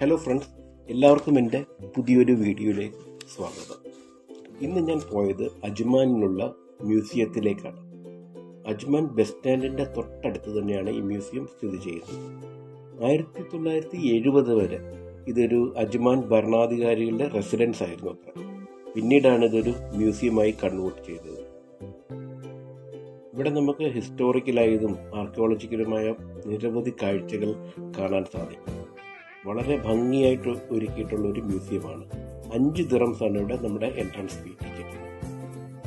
Hello friends എല്ലാവർക്കും എന്റെ പുതിയൊരു വീഡിയോയിലേക്ക് സ്വാഗതം. ഇന്ന് ഞാൻ പോയത് അജ്മാനിലുള്ള മ്യൂസിയത്തിലേക്കാണ്. അജ്മാൻ ബസ് സ്റ്റാൻഡിന്റെ തൊട്ടടുത്ത് തന്നെയാണ് ഈ മ്യൂസിയം സ്ഥിതി ചെയ്യുന്നത്. ആയിരത്തി തൊള്ളായിരത്തി എഴുപത് വരെ ഇതൊരു അജ്മാൻ ഭരണാധികാരികളുടെ റെസിഡൻസ് ആയിരുന്നു അത്ര. പിന്നീടാണ് ഇതൊരു മ്യൂസിയമായി കൺവേർട്ട് ചെയ്തത്. ഇവിടെ നമുക്ക് ഹിസ്റ്റോറിക്കലായതും ആർക്കിയോളജിക്കലുമായ നിരവധി കാഴ്ചകൾ കാണാൻ സാധിക്കും. വളരെ ഭംഗിയായിട്ട് ഒരുക്കിയിട്ടുള്ള ഒരു മ്യൂസിയമാണ്. അഞ്ച് ദിറംസ് ആണ് ഇവിടെ നമ്മുടെ എൻട്രൻസ് ഫീ ടിക്കറ്റ്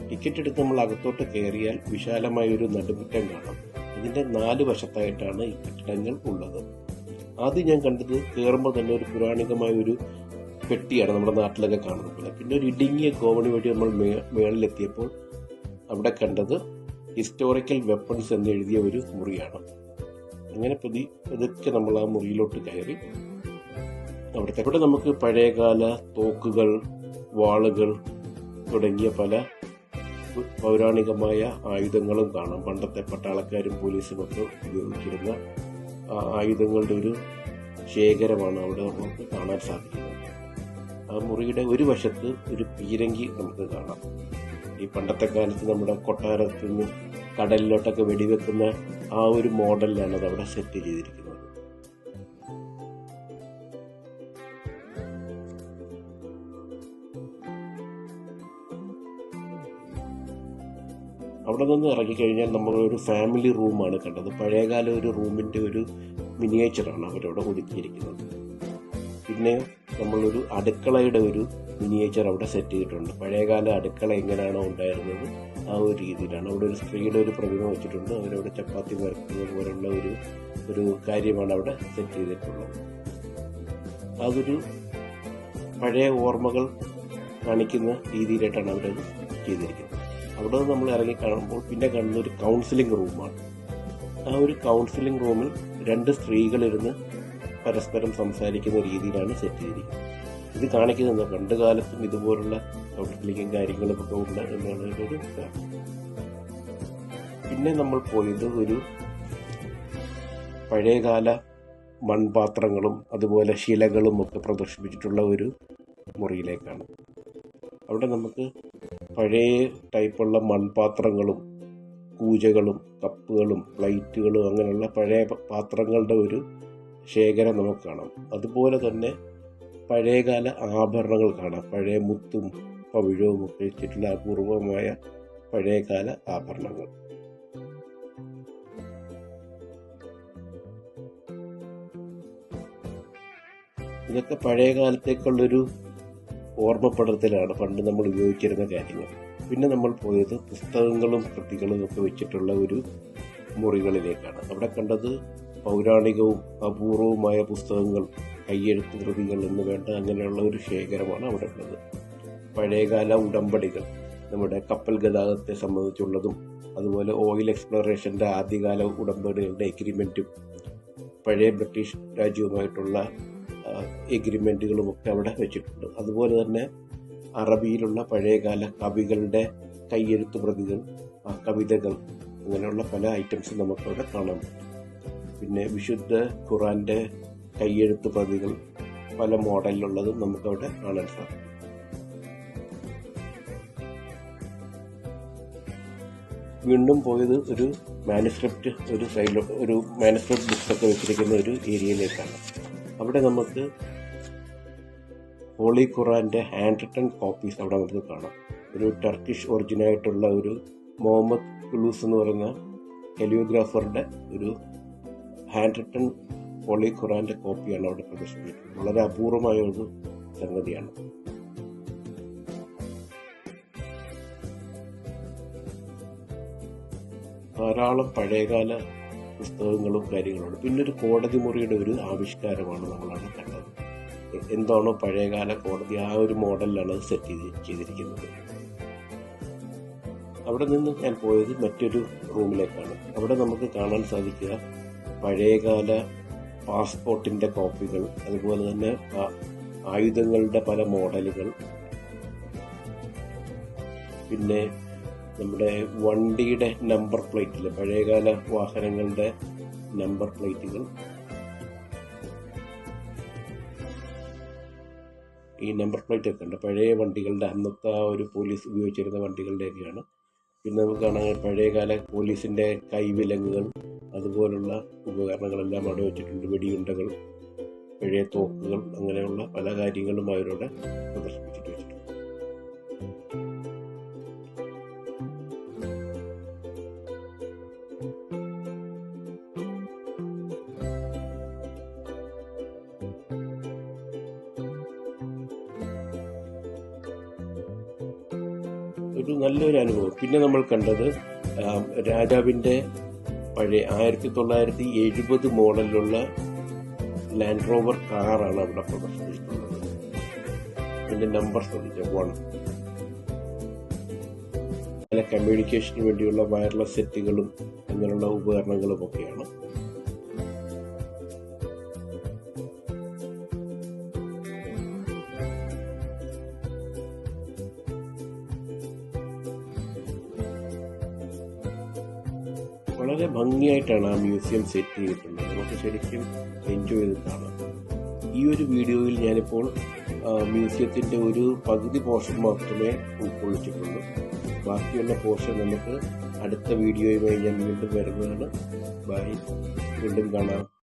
ടിക്കറ്റ് എടുത്ത് നമ്മൾ അകത്തോട്ട് കയറിയാൽ വിശാലമായ ഒരു നടുമുറ്റം കാണാം. ഇതിന്റെ നാല് വശത്തായിട്ടാണ് ഈ കെട്ടിടങ്ങൾ ഉള്ളത്. ആദ്യം ഞാൻ കണ്ടത് കയറുമ്പോൾ തന്നെ ഒരു പുരാണികമായ ഒരു പെട്ടിയാണ് നമ്മുടെ നാട്ടിലൊക്കെ കാണുന്നത് പോലെ. പിന്നെ ഒരു ഇടുങ്ങിയ കോവണി വഴി നമ്മൾ മേളിലെത്തിയപ്പോൾ അവിടെ കണ്ടത് ഹിസ്റ്റോറിക്കൽ വെപ്പൺസ് എന്ന് എഴുതിയ ഒരു മുറിയാണ്. അങ്ങനെ പതി പതുക്കെ നമ്മൾ ആ മുറിയിലോട്ട് കയറി അവിടുത്തെ കൂടെ നമുക്ക് പഴയകാല തോക്കുകൾ വാളുകൾ തുടങ്ങിയ പല പൗരാണികമായ ആയുധങ്ങളും കാണാം. പണ്ടത്തെ പട്ടാളക്കാരും പോലീസും ഒക്കെ ഉപയോഗിച്ചിരുന്ന ആയുധങ്ങളുടെ ഒരു ശേഖരമാണ് അവിടെ നമുക്ക് കാണാൻ സാധിക്കുന്നത്. ആ മുറിയുടെ ഒരു വശത്ത് ഒരു പീരങ്കി നമുക്ക് കാണാം. ഈ പണ്ടത്തെ കാലത്ത് നമ്മുടെ കൊട്ടാരത്തിൽ നിന്ന് കടലിലോട്ടൊക്കെ വെടിവെക്കുന്ന ആ ഒരു മോഡലിലാണ് അത് അവിടെ സെറ്റ് ചെയ്തിരിക്കുന്നത്. അവിടെ നിന്ന് ഇറങ്ങിക്കഴിഞ്ഞാൽ നമ്മളൊരു ഫാമിലി റൂമാണ് കണ്ടത്. പഴയകാല ഒരു റൂമിന്റെ ഒരു മിനിയേച്ചറാണ് അവരവിടെ ഒതുക്കിയിരിക്കുന്നത്. പിന്നെ നമ്മളൊരു അടുക്കളയുടെ ഒരു മിനിയേച്ചർ അവിടെ സെറ്റ് ചെയ്തിട്ടുണ്ട്. പഴയകാല അടുക്കള എങ്ങനെയാണോ ഉണ്ടായിരുന്നത് ആ ഒരു രീതിയിലാണ്. അവിടെ ഒരു സ്ത്രീയുടെ ഒരു പ്രതിമ വെച്ചിട്ടുണ്ട്. അവരവിടെ ചപ്പാത്തി വരക്കുന്നത് പോലുള്ള ഒരു ഒരു കാര്യമാണ് അവിടെ സെറ്റ് ചെയ്തിട്ടുള്ളത്. അതൊരു പഴയ ഓർമ്മകൾ കാണിക്കുന്ന രീതിയിലായിട്ടാണ് അവരത് ചെയ്തിരിക്കുന്നത്. അവിടെ നിന്ന് നമ്മൾ ഇറങ്ങി കാണുമ്പോൾ പിന്നെ കാണുന്ന ഒരു കൗൺസിലിംഗ് റൂമാണ് ആ ഒരു കൗൺസിലിംഗ് റൂമിൽ രണ്ട് സ്ത്രീകളിരുന്ന് പരസ്പരം സംസാരിക്കുന്ന രീതിയിലാണ് സെറ്റ് ചെയ്തിരിക്കുന്നത്. ഇത് കാണിക്കുന്നത് പണ്ട് കാലത്തും ഇതുപോലുള്ള കൗൺസിലിംഗും കാര്യങ്ങളും ഒക്കെ ഉണ്ട് എന്നുള്ളൊരു ഒരു. പിന്നെ നമ്മൾ പോയത് ഒരു പഴയകാല മൺപാത്രങ്ങളും അതുപോലെ ശിലകളും ഒക്കെ പ്രദർശിപ്പിച്ചിട്ടുള്ള ഒരു മുറിയിലേക്കാണ്. അവിടെ നമുക്ക് പഴയ ടൈപ്പുള്ള മൺപാത്രങ്ങളും കൂജകളും കപ്പുകളും പ്ലേറ്റുകളും അങ്ങനെയുള്ള പഴയ പാത്രങ്ങളുടെ ഒരു ശേഖരം നമുക്ക് കാണാം. അതുപോലെ തന്നെ പഴയകാല ആഭരണങ്ങൾ കാണാം. പഴയ മുത്തും പവിഴവും ഒക്കെ വെച്ചിട്ടുള്ള അപൂർവമായ പഴയകാല ആഭരണങ്ങൾ. ഇതൊക്കെ പഴയ കാലത്തേക്കുള്ളൊരു ഓർമ്മപ്പെടുത്തലാണ് പണ്ട് നമ്മൾ ഉപയോഗിച്ചിരുന്ന കാര്യങ്ങൾ. പിന്നെ നമ്മൾ പോയത് പുസ്തകങ്ങളും കൃതികളും ഒക്കെ വെച്ചിട്ടുള്ള ഒരു മുറികളിലേക്കാണ്. അവിടെ കണ്ടത് പൗരാണികവും അപൂർവവുമായ പുസ്തകങ്ങൾ കയ്യെഴുത്ത് കൃതികൾ എന്ന് വേണ്ട അങ്ങനെയുള്ള ഒരു ശേഖരമാണ് അവിടെ ഉള്ളത്. പഴയകാല ഉടമ്പടികൾ നമ്മുടെ കപ്പൽ ഗതാഗതത്തെ സംബന്ധിച്ചുള്ളതും അതുപോലെ ഓയിൽ എക്സ്പ്ലോറേഷന്റെ ആദ്യകാല ഉടമ്പടികളുടെ എഗ്രിമെന്റും പഴയ ബ്രിട്ടീഷ് രാജ്യവുമായിട്ടുള്ള എഗ്രിമെന്റുകളും ഒക്കെ അവിടെ വെച്ചിട്ടുണ്ട്. അതുപോലെ തന്നെ അറബിയിലുള്ള പഴയകാല കവികളുടെ കയ്യെഴുത്ത് പ്രതികൾ കവിതകൾ അങ്ങനെയുള്ള പല ഐറ്റംസും നമുക്കവിടെ കാണാൻ പറ്റും. പിന്നെ വിശുദ്ധ ഖുറാന്റെ കയ്യെഴുത്ത് പ്രതികൾ പല മോഡലിലുള്ളതും നമുക്കവിടെ കാണാൻ സാധിക്കും. വീണ്ടും പോയത് ഒരു മാനുസ്ക്രിപ്റ്റ് ഒരു സൈഡിൽ ഒരു മാനുസ്ക്രിപ്റ്റ് ബുക്സൊക്കെ വെച്ചിരിക്കുന്ന ഒരു ഏരിയയിലേക്കാണ് അവിടെ നമുക്ക് ഹോളി ഖുറാന്റെ ഹാൻഡ് റിട്ടൺ കോപ്പീസ് അവിടെ നമുക്ക് കാണാം. ഒരു ടർക്കിഷ് ഒറിജിനായിട്ടുള്ള ഒരു മുഹമ്മദ് കുലൂസ് എന്ന് പറയുന്ന കലിയോഗ്രാഫറുടെ ഒരു ഹാൻഡ് റിട്ടൺ ഹോളി ഖുറാന്റെ കോപ്പിയാണ് അവിടെ പ്രദർശിപ്പിക്കുന്നത് വളരെ അപൂർവമായ ഒരു സംഗതിയാണ്. ധാരാളം പഴയകാല പുസ്തകങ്ങളും കാര്യങ്ങളുണ്ട്. പിന്നെ ഒരു കോടതി മുറിയുടെ ഒരു ആവിഷ്കാരമാണ് നമ്മളവിടെ കണ്ടത്. എന്താണോ പഴയകാല കോടതി ആ ഒരു മോഡലിലാണ് അത് സെറ്റ് ചെയ്ത് ചെയ്തിരിക്കുന്നത്. അവിടെ നിന്ന് ഞാൻ പോയത് മറ്റൊരു റൂമിലേക്കാണ്. അവിടെ നമുക്ക് കാണാൻ സാധിക്കുക പഴയകാല പാസ്പോർട്ടിന്റെ കോപ്പികൾ അതുപോലെ തന്നെ ആയുധങ്ങളുടെ പല മോഡലുകൾ. പിന്നെ നമ്മുടെ വണ്ടിയുടെ നമ്പർ പ്ലേറ്റിൽ പഴയകാല വാഹനങ്ങളുടെ നമ്പർ പ്ലേറ്റുകൾ ഈ നമ്പർ പ്ലേറ്റ് ഒക്കെ ഉണ്ട്. പഴയ വണ്ടികളുടെ അന്നത്തെ ആ ഒരു പോലീസ് ഉപയോഗിച്ചിരുന്ന വണ്ടികളുടെയൊക്കെയാണ്. പിന്നെ നമുക്ക് കാണാൻ പഴയകാല പോലീസിന്റെ കൈവിലങ്ങുകൾ അതുപോലുള്ള ഉപകരണങ്ങളെല്ലാം അവിടെ വെച്ചിട്ടുണ്ട്. വെടിയുണ്ടകൾ പഴയ തോക്കുകൾ അങ്ങനെയുള്ള പല കാര്യങ്ങളും അവരോട് പ്രദർശിപ്പിച്ചിട്ട് നല്ലൊരു അനുഭവം. പിന്നെ നമ്മൾ കണ്ടത് രാജാവിന്റെ പഴയ ആയിരത്തി തൊള്ളായിരത്തി എഴുപത് മോഡലിലുള്ള ലാൻഡ് റോവർ കാറാണ് അവിടെ പ്രദർശിപ്പിച്ചിട്ടുള്ളത്. അതിന്റെ നമ്പർ ശ്രദ്ധിച്ച വൺ കമ്മ്യൂണിക്കേഷന് വേണ്ടിയുള്ള വയർലെസ് സെറ്റുകളും അങ്ങനെയുള്ള ഉപകരണങ്ങളും ഒക്കെയാണ്. വളരെ ഭംഗിയായിട്ടാണ് ആ മ്യൂസിയം സെറ്റ് ചെയ്തിട്ടുള്ളത്. നമുക്ക് ശരിക്കും എൻജോയ് ചെയ്ത് കാണാം. ഈ ഒരു വീഡിയോയിൽ ഞാനിപ്പോൾ മ്യൂസിയത്തിന്റെ ഒരു പകുതി പോർഷൻ മാത്രമേ ഉൾക്കൊള്ളിച്ചിട്ടുള്ളൂ. ബാക്കിയുള്ള പോർഷൻ നമുക്ക് അടുത്ത വീഡിയോയുമായി ഞാൻ വീണ്ടും വരുന്നതാണ്. ബൈ വീണ്ടും കാണാം.